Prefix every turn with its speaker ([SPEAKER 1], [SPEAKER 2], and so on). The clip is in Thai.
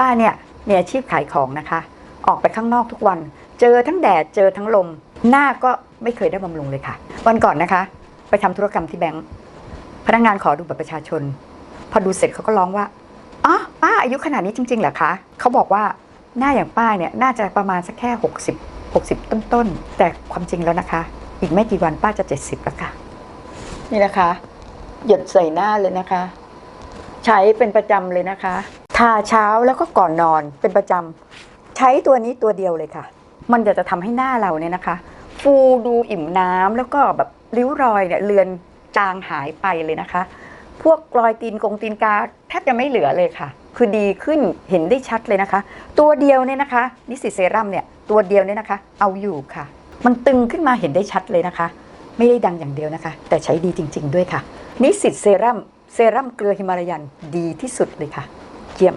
[SPEAKER 1] ป้าเนี่ยมีอาชีพขายของนะคะ ออกไปข้างนอกทุกวัน เจอทั้งแดดเจอทั้งลม หน้าก็ไม่เคยได้บำรุงเลยค่ะ วันก่อนนะคะ ไปทำธุรกรรมที่แบงก์พนักงานขอดูบัตรประชาชน พอดูเสร็จเขาก็ร้องว่าอ๋อป้าอายุขนาดนี้จริงๆเหรอคะเขาบอกว่าหน้าอย่างป้าเนี่ยน่าจะประมาณสักแค่ 60 60 ต้นๆ แต่ความจริงแล้วนะคะ อีกไม่กี่วันป้าจะ 70 แล้วค่ะ นี่นะคะ หยดใส่หน้าเลยนะคะ ใช้เป็นประจำเลยนะคะ ทาเช้าแล้วก็ก่อนนอนเป็นประจำใช้ตัวนี้ตัวเดียวเลยค่ะ มันจะจะทำให้หน้าเราเนี่ยนะคะ ฟูดูอิ่มน้ำแล้วก็แบบริ้วรอยเนี่ยเลือนจางหายไปเลยนะคะ พวกรอยตีนกงตีนกาแทบจะไม่เหลือเลยค่ะ คือดีขึ้นเห็นได้ชัดเลยนะคะ ตัวเดียวเนี่ยนะคะ นิสิตเซรั่มเนี่ยตัวเดียวเนี่ยนะคะ เอาอยู่ค่ะ มันตึงขึ้นมาเห็นได้ชัดเลยนะคะ ไม่ได้ดังอย่างเดียวนะคะ แต่ใช้ดีจริง ๆ ด้วยค่ะ นิสสิตเซรั่มเซรั่มเกลือฮิมาลายันดีที่สุดเลยค่ะ เยี่ยม